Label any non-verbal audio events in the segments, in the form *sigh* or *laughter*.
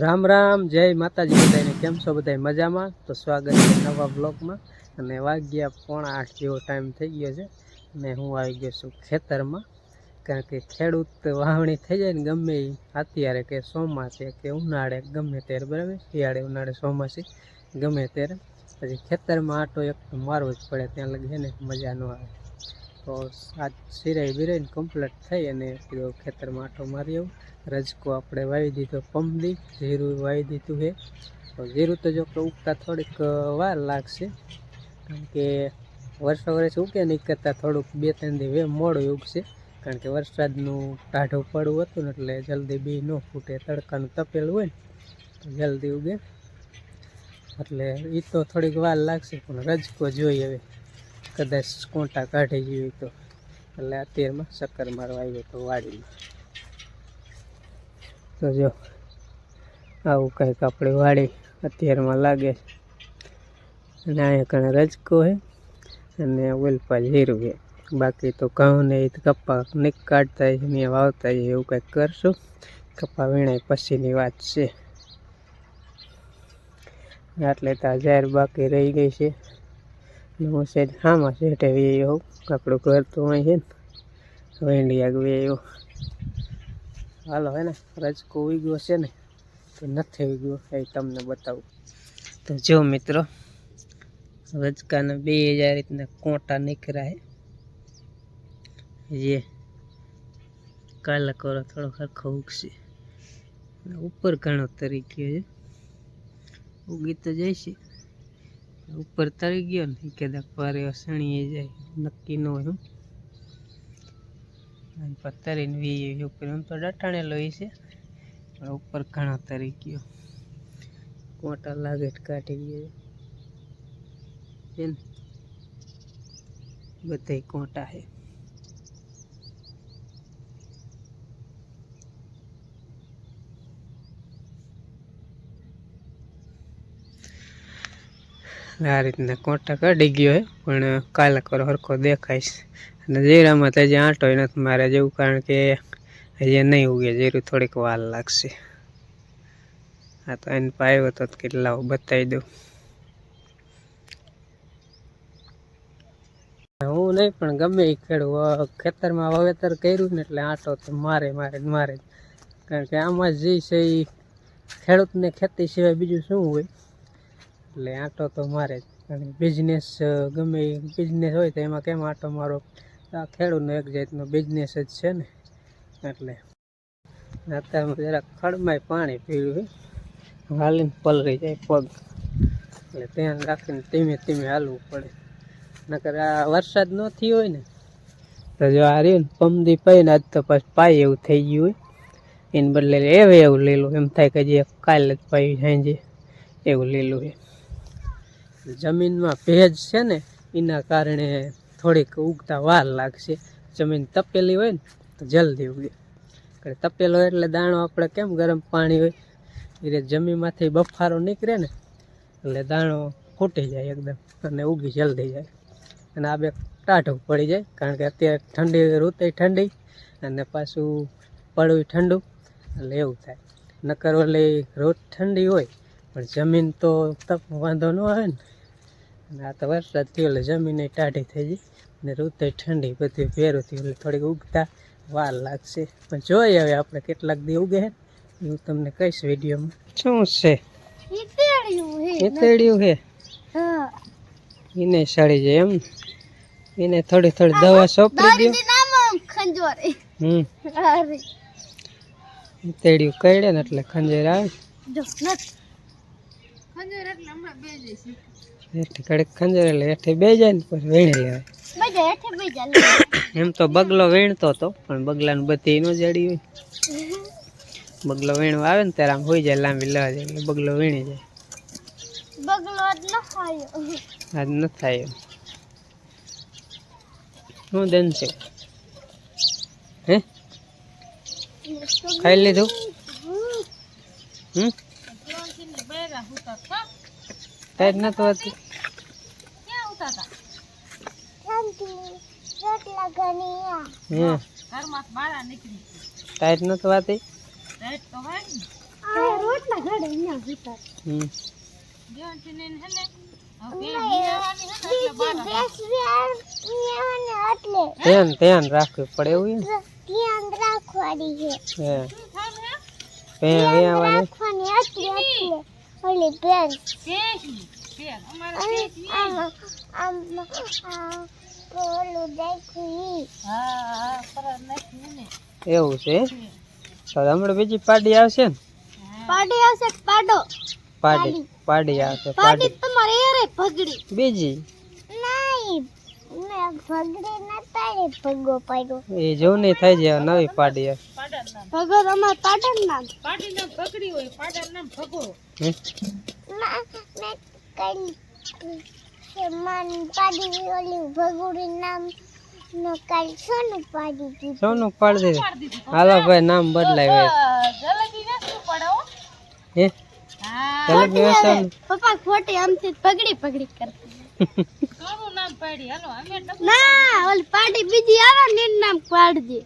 રામ રામ, જય માતાજી બધાને કેમ છો બધા મજામાં? તો સ્વાગત છે નવા બ્લોગમાં અને વાગ્યા પોણા આઠ જેવો ટાઈમ થઈ ગયો છે. અને હું આવી ગયો છું ખેતરમાં. કારણ કે ખેડૂત વાવણી થઈ જાય ને ગમે એ અત્યારે કે ચોમાસે કે ઉનાળે ગમે ત્યારે, બરાબર? શિયાળે, ઉનાળે ચોમાસે ગમે ત્યારે. પછી ખેતરમાં આટો એક મારવો જ પડે, ત્યાં લગી ને મજા ન આવે. તો આજ સિરાઈ બિરાઈને કમ્પ્લીટ થઈ અને કીધું ખેતરમાં આટો મારી આવું. રજકો આપણે વાવી દીધો પંપદી જીરું વાવી દીધું છે. તો જીરું તો જો ઉગતા થોડીક વાર લાગશે. કારણ કે વર્ષો વર્ષ ઉગે નહીં કરતાં થોડુંક બે, ત્રણ દી વે મોડું ઉગશે. કારણ કે વરસાદનું ટાઢું પડવું હતું ને એટલે જલ્દી બી ન ફૂટે, તડકાનું તપેલું હોય ને, તો જલ્દી ઉગે. એટલે એ તો થોડીક વાર લાગશે, પણ રજકો જોઈએ હવે. કદાચ કોંટા કાઢી જોઈએ તો. એટલે અત્યારમાં શક્કર મારવા આવ્યો તો વાડીમાં. તો જો, આવું કંઈક આપણે વાળી અત્યારમાં લાગે. અને અહીંયા કણે રજકો છે, અને ઓલપા જીરું છે. બાકી તો ઘઉં ને એ તો કપા નીક કાઢતા છે ને વાવતા છે એવું કંઈક કરશું? કપા વીણાય પછીની વાત છે. એટલે તો જાહેર બાકી રહી ગઈ છે. હું છે હામાં સેઠે વી હોઉં, આપણું ઘર તો અહીં છે ને. વેંડિયા ગયો હાલો, હે ને? રજકો ગયો છે ને? તો નથી ઉગ્યો એ તમને બતાવું. તો જો મિત્રો, રજકાને બે હજાર રીતના કોટા નીકળ્યા હે. જે કાલા કરો થોડો સરખો ઉગશે. ઉપર ઘણો તરી ગયો છે. ઉગી તો જઈશે ઉપર તરી ગયો ને કદાચ પારે સણીએ જાય, નક્કી ન હોય અને વી ઉપર એમ તો ડટાણેલો હોય છે, પણ ઉપર ઘણા તરી ગયો કોટા લાગે કાઢી ગયો બેન ને કોટા છે આ રીતના કોટા કાઢી ગયો હે, પણ કાલે કરો હરખો અને જીરામાં હજી આંટો નથી મારે જેવું, કારણ કે હજી નહીં ઉગે, જીરું થોડીક વાર લાગશે. આ તો એને પાયો હતો કેટલા બતાવી દઉં. હું નહીં, પણ ગમે એ ખેડું ખેતરમાં વાવેતર કર્યું ને એટલે આંટો તો મારે મારે મારે જ. કારણ કે આમાં જે છે એ ખેડૂતને ખેતી સિવાય બીજું શું હોય? એટલે આંટો તો મારે જ. કારણ કે બિઝનેસ ગમે બિઝનેસ હોય તો એમાં કેમ આંટો મારો? આ ખેડૂતનો એક જાતનો બિઝનેસ જ છે ને. એટલે અત્યારમાં જરાક ખડમાં પાણી પીળ્યું હાલીને પલરી જાય પગ. એટલે ધ્યાન રાખીને ધીમે ધીમે હાલવું પડે. નકર આ વરસાદ ન થયો હોય ને, તો જો આ રહ્યું ને પમદી પઈને આજ તો પછી પાય એવું થઈ ગયું હોય. એને બદલે એવું એવું લીલું એમ થાય કે જે કાલે જ પાયું સાંજે એવું લીલું છે જમીનમાં ભેજ છે ને, એના કારણે થોડીક ઉગતા વાર લાગશે. જમીન તપેલી હોય ને, તો જલ્દી ઉગે. કારણ તપેલો એટલે દાણો આપણે કેમ ગરમ પાણી હોય? એ રીતે જમીનમાંથી બફારો નીકળે ને, એટલે દાણો ફૂટી જાય એકદમ અને ઉગી જલ્દી જાય. અને આ બે ટાઢું પડી જાય, કારણ કે અત્યારે ઠંડી ઋતુ ઠંડી અને પાછું પડવું ઠંડુ, એટલે એવું થાય. નકર ઓલી રોજ ઠંડી હોય, પણ જમીન તો તપ વાંધો ન આવે ને. આ તો વરસાદ થયો એટલે જમીન ટાઢી થઈ ગઈ. અને ઋતુ ઠંડી બધી થયું એટલે થોડીક ઉગતા વાર લાગશે. પણ જોઈએ હવે આપણે કેટલાક દી ઉગે એ હું તમને કહીશ વિડીયોમાં. શું છે? એતેડિયું છે એને સડી જાય એમ? એને થોડી થોડી દવા સોંપડી દો હમ. એતેડિયું કઈડે ને એટલે ખંજેર આવે. હેઠે કડક ખંજેર એટલે હેઠે બે જાય ને પછી વેણી લેવાય. એમ તો બગલો વીણતો હતો પણ બગલાનું બધી નો જડી હોય. બગલો વીણવા આવે ને ત્યારે આમ હોઈ જાય લાંબી લેવા જાય એટલે બગલો વીણી જાય. આજ ન થાય. એમ શું દેન છે? હે? ખાઈ લીધું? હમ? ટાઈટ નથી થવાતી હમ ટાઈટ નથી વાતી રોટલા હેડે અહીંયા જતા. હમ. ધ્યાન ધ્યાન રાખવું પડે એવું છે ધ્યાન રાખવાની છે. હે. રાખવાની એટલે એટલે. ઓલી બેન આમ આમ એવું છે? તો હમણાં બીજી પાડી આવશે ને? પાડી આવશે પાડો? પાડી પાડી. આવશે પાડી પાડી. તમારે એરે ભગડી. બીજી? નહીં મેં ભગડી નતા રે ભગો પાડ્યો. એ જૂની થઈ જાય નવી પાડી આવે. ભગો તમારે પાડન નામ. ભગો. ના મેં કઈ કે મન પાડી ઓલી ભગુડી નામ નો કાલ સોનું પાડી દીધું. સોનું પાડી દીધું? હાલો ભાઈ નામ બદલાય હવે. હે? જલેબી વેચવાનું પપ્પા ખોટી આમથી પગડી પગડી કરતી. *laughs* ના ઓલી પાડી બીજી આવે ને નામ પાડી પાડજે.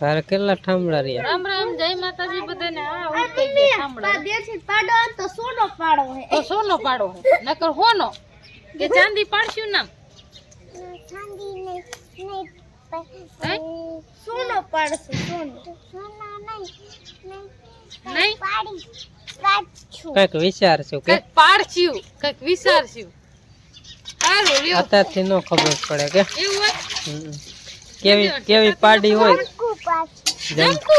તારે કેટલા ઠામડા રહ્યા? રામ રામ જય માતાજી બધાને. આ ઉઠી ગયા ઠામડા. દેશી પાડો તો સોનો પાડો હે તો સોનો પાડો હે નકર હોનો. કે ચાંદી પાડશું ના ચાંદી ને નહીં હે? સોનો પાડશું સોનો. સોના નહીં? નહીં નહીં પાડી પાડશું. કંઈક વિચારશું કે? કંઈક પાડશું કંઈક વિચારશું. આ લ્યો. અત્યારથી નો ખબર પડે કે? એવું હોય? હમ. કેવી કેવી પાડી હોય? કુ પાછું. જેમ જમકુ?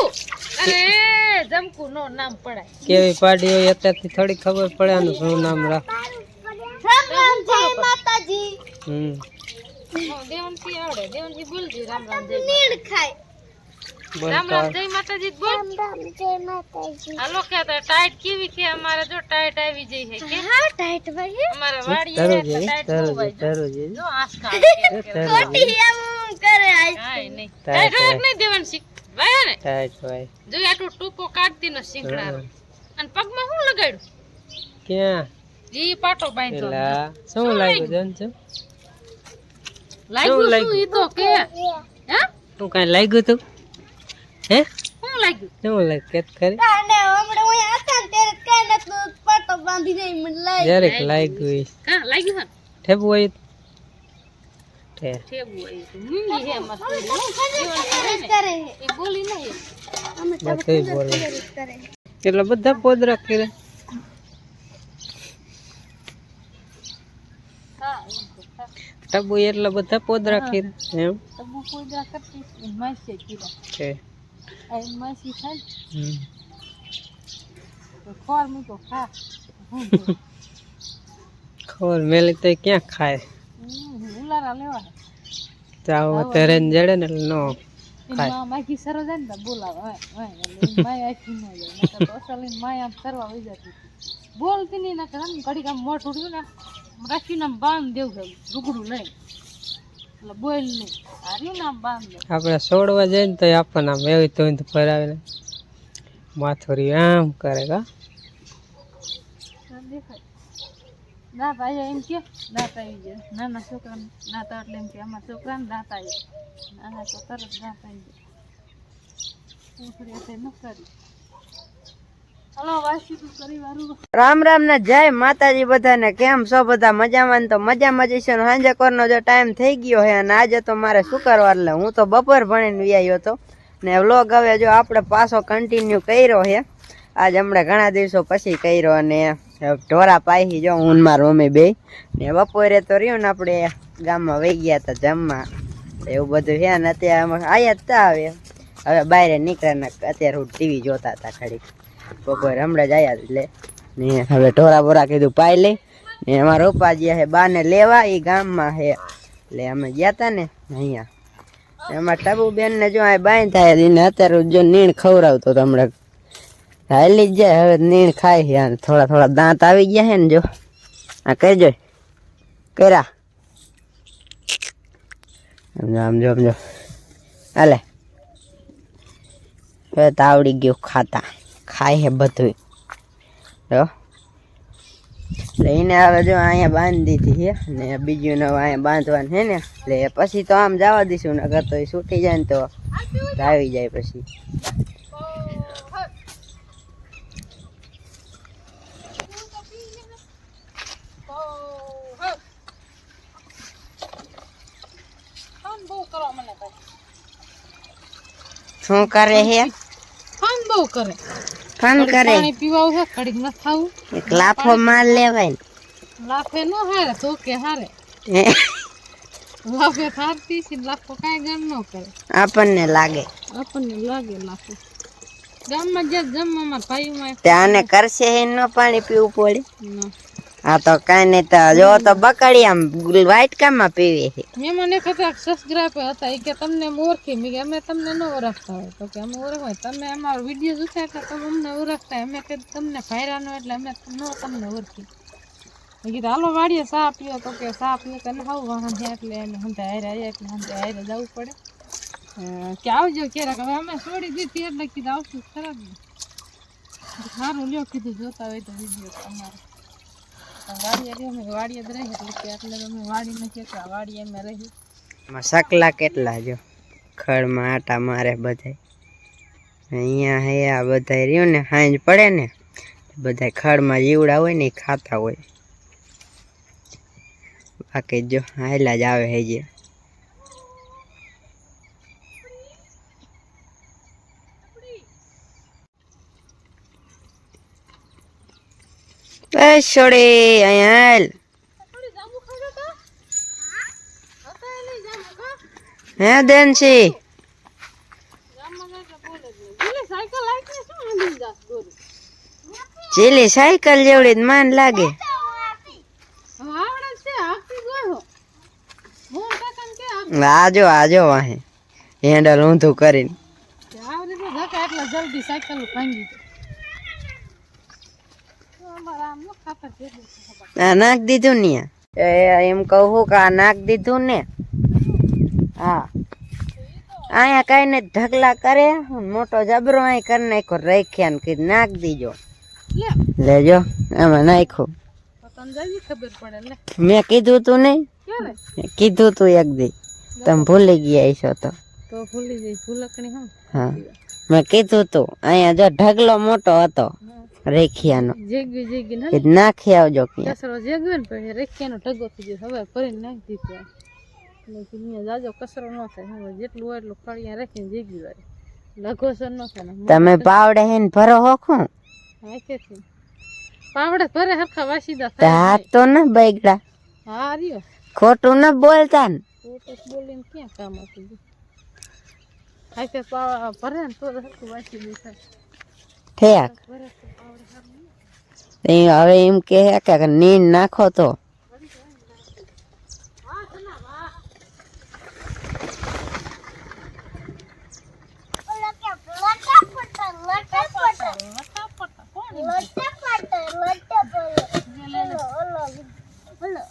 અરે જમકુ નો નામ પડાય. કેવી પાડી હોય અત્યારથી થોડી ખબર પડે આનું શું નામ રાખ રામ રામ જય માતાજી. હમ. દેવનથી આવડે. દેવનથી બોલજો રામ રામ જય નીડ ખાય. રામ બોલતા રામ જય માતાજી જ બોલ. રામ રામ જય માતાજી. હાલો કે તો ટાઈટ કેવી છે? અમારે જો ટાઈટ આવી જઈ છે કે? હા ટાઈટ ભાઈ. અમારે વાડીએ ધરું હે તો જેવી ટાઈટ ધરું બહુ જેવી વાય. ધરું જેવી જો આસકા આવે કે કે. ખોટી એમ કરે આઈ હાય નહીં ટાઈટ ટાઈટ નહીં દેવાન શીખ. વાય ને. ટાઈટ હોય જો આટલું ટૂંકો કાઢતી નો શીંગડારો અને પગમાં શું લગાડ્યું? ક્યાં? ઈ પાટો બાંધ્યો પેલા શું લાગ્યું જાણ છે લાગ્યું લાગ્યું? શું ઈ તો કે? હે? શું કઈ લાગ્યું તું? હે? શું લાગ્યું? શું લાગ્યું? કેત ખરી? અને હમણાં હું નતું બાંધી નહીં મને લઈ લાગ્યું હા લાગ્યું હા હોય તો? ઠે ઠેબુ આવી તો મૂંગી હે મસ્ત કરે એ બોલી નહીં અમે તો બધું બોલે કરે એટલે બધા પોદરા કરે હા એમ તો હા. ટબુ એટલે બધા પોદરા કરે એમ તબુ કોઈ દા કરતી એ માસી કીધા છે આ એની માસી થાય ને હમ. તો ખોર મૂકો ખા હું ખબર મેલી તો ક્યાં ખાય ઉલારા લેવા ચાવ અત્યારે જડે ને નો ખાય. માખી સરસ જાય ને બોલાવે માય આખી ન જાય નકર માય આમ સરવા વઈ જતી બોલતી નહીં નકર આમ ઘડીક આમ મોઢું રહ્યું ને આમ રાખીને આમ બાંધ દેવું છે રૂગડું લઈને એટલે બોલ નહીં રહ્યું ને આમ બાંધ દે. આપણે છોડવા જઈએ ને તો આપણને આમ એવી તો ફરાવે ને માથું રહ્યું આમ કરે કા તો દેખાય દાંત આવ્યા એમ કે દાંત આવી જાય નાના છોકરાને દાંત એટલે એમ કે રામ રામ ને જય માતાજી બધાને. કેમ છો બધા? મજામાં તો મજામાં જ છે ને? સાંજે કોરનો જો ટાઈમ થઈ ગયો છે અને આજે તો મારે શુક્રવાર એટલે હું તો બપોર ભણીને વ્યાયો હતો. ને વ્લોગ હવે જો આપણે પાછો કન્ટિન્યુ કર્યો હે. આજ હમણાં ઘણા દિવસો પછી કર્યો અને ઢોરા પાઈ જો હું ને મમ્મી બે. ને બપોરે તો રહ્યું ને આપણે ગામમાં વહી ગયા હતા જમવા. એવું બધું છે ને અત્યારે આયા જ તા હવે. બહાર નીકળ્યા ને અત્યારે હું ટીવી જોતા હતા ઘડીક બપોરે હમણાં જ આવ્યા એટલે. ને હવે ઢોરા બોરા કીધું પાઈ લઈ. ને અમારા ઉપાજી હે છે બાને લેવા એ ગામમાં છે એટલે અમે ગયા હતા ને અહીંયા. એમાં ટબુ બેન ને જો આ બાંધ થાય એને અત્યારે જો નીણ ખવડાવતો હતો હમણાં હાલી જ જાય, હવે નીણ ખાય અને થોડા થોડા દાંત આવી ગયા છે ને જો. આ કરજો. કર્યા. સમજો સમજો સમજો હાલે. હવે તો આવડી ગયું ખાતા. ખાય છે બધું જો. એને હવે જો અહીંયા બાંધી દીધી છે. ને બીજું નવું અહીંયા બાંધવાનું છે ને. એટલે પછી તો આમ જવા દઈશું નગર તો એ છૂટી જાય ને તો આવી જાય પછી. કરો મને શું કરે હે? ફન બહુ કરે. ફન કરે. પાણી પીવાવું છે કડીક ન ખાવું. એક લાફો માર લેવાય. લાફે નો હારે તો કે હારે. લાફે થારતી છે લાફો કાઈ ગણ નો કરે. આપણને લાગે. આપણને લાગે લાફો. ગામમાં જે જમવામાં ભાઈમાં ત્યાંને કરશે હે પાણી પીવું પડે? હા તો કઈ નહીં તો જો તો બકડી આમ વાટકામાં પીવી છે. એ મને ખબર સબસ્ક્રાઈબર હતા એ કે તમને ઓળખી, મેં કે અમે તમને ન ઓળખતા હોય. તો કે અમે ઓળખાય તમે અમારો વીડિયો જોતા એટલે તમે અમને ઓળખતા. અમે કે તમને ફાયરાનો એટલે અમે ન તમને ઓળખી. કીધું, હાલો, વાડીએ સા પીવો તો કે સા પીવો કે હાવ વાહન છે એટલે એને હંતે હારે આવ્યા એટલે હંતે હારે જવું પડે. કે આવજો ક્યારેક. હવે અમે છોડી દીધી એટલે કીધું, આવશું ખરાબ. સારું લ્યો, કીધું, જોતા હોય તો વીડિયો તમારે. સકલા કેટલા જો? ખડમાં આટા મારે બધાય. અહીંયા હે આ બધાય રહ્યું ને, હાંજ પડે ને, બધાય ખડમાં જીવડા હોય ને ખાતા હોય. બાકી જો હાયલા જ આવે હે જે. બસ છોડી, અહીંયા હાલ. હે દેનસી ચીલી સાયકલ જેવડી માન લાગે. આજો આજો વાહે. હેન્ડલ ઊંધું કરીને. જલ્દી સાયકલ ભાંગી અમારા આમ ન ખાતા જેટલું આ નાખ દીધું ને એમ કહું કે આ નાખ દીધું ને. હા. અહીંયા કઈ ને ઢગલા કરે મોટો જબરો અહીં કરી નાખ્યો રાખ્યા ને કીધું નાખ દીજો. લેજો એમાં નાખ્યું. મેં કીધું તું નહીં. કીધું તું એક દી. તમે ભૂલી ગયા છો તો. તો ભૂલી જઈ ભૂલકણી હા. મેં કીધું તું અહીંયા જો ઢગલો મોટો હતો. રેખિયાનો. જેગવી જેગી ના? નાખી આવજો કે કચરો જેગવે ને પણ રેખિયાનો ટગો થઈ ગયો હવે ભરીને નાખી દીધો એટલે કે અહીંયા જાજો કચરો ન થાય. હવે જેટલું હોય એટલું ફળિયા રાખીને જેગવી વાળે. લઘોસર ન થાય તમે પાવડે હેન ભરો હોખું? હાથેથી પાવડે ભરે હરખા વાસીદા થાય હાથ તો ન બગડા. હા રહ્યો. ખોટું ન બોલતા ને. ખોટું બોલીને ક્યાં કામ આપી દે? હાથે પાવા ભરે ને તો હરખું વાસી દેખાય ઈ હવે એમ કે કે નીંદ નાખો તો ઓલો કે લટા પટા લટા પટા નતા પડતા કોણ લટા પટા લટા પટા ઓલો ઓલો ઓલો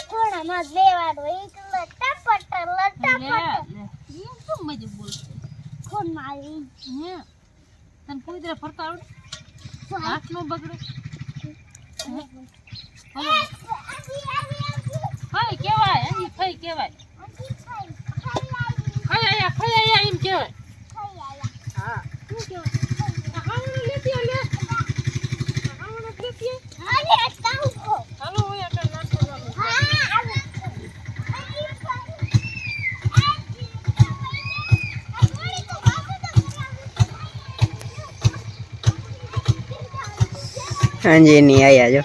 થોડામાં દેવાનો એક લટા પટા લટા પટા લે એ શું મજે બોલશે કોણ મારી હે તને પૂરી તરફ ફરતા આવડે હાથ નો બગડે ખાઈ કેવાય હજી ખાઈ કેવાય ખાઈ આયા ખાઈ કેવાય હા નાખો બાબુ. હાંજે ની આયા જો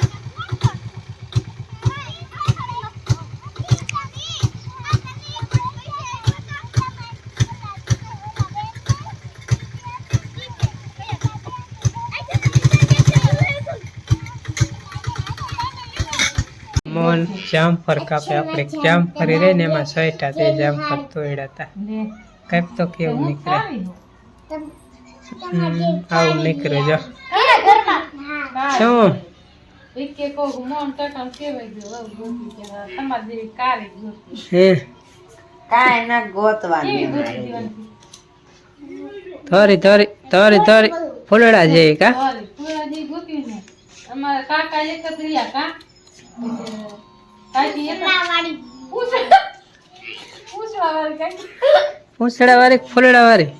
મોહન ફરક કાપે આપણે જામફળી રહી ને એમાં સોયટા તે જામ ફરતો હતા કાંઈક તો કેવું નીકળે. હમ, આવું નીકળે જો. શું? થોરી થોરી થોરી થોરી ફૂલડા જેવી કા? અમારા કાકા એક જ રહ્યા કા? પૂંછડા વાળી ફૂલડા વાળી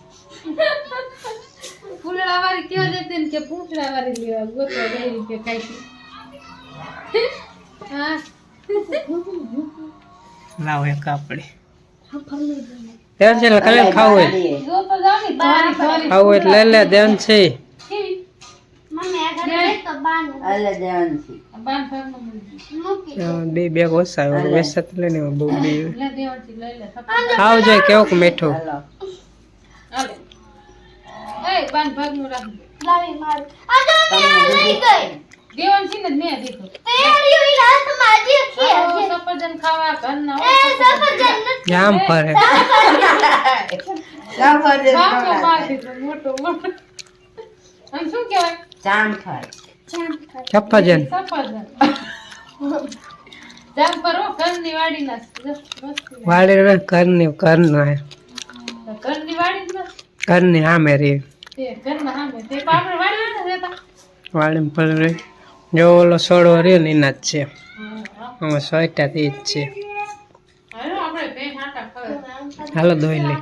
ફૂલડા વાળી કયો જતી કે પૂંછડા વાળી લેવા ગોતવા ગઈ કે કઈ. હા. લાવો એક કાપડી. ધ્યાન છે કલે ખાવું હોય. ખાવું હોય એટલે લે ધ્યાન છે. મમ્મી આગળ તો બાન. અલે ધ્યાન છે. બે બે ઓછા આવ્યો. વેસત લઈને બહુ બે. ખાવ જોઈએ કેવોક મીઠો. જામ મોટો શું કહેવાય? જામ ફરે. સફરજન વાડી કરની કરના કરની સામે રે વાડી પર રે જો ઓલો સોડો રહ્યો ને એના જ છે. આમાં સોયટાથી જ છે. હાલો ધોઈ લઈ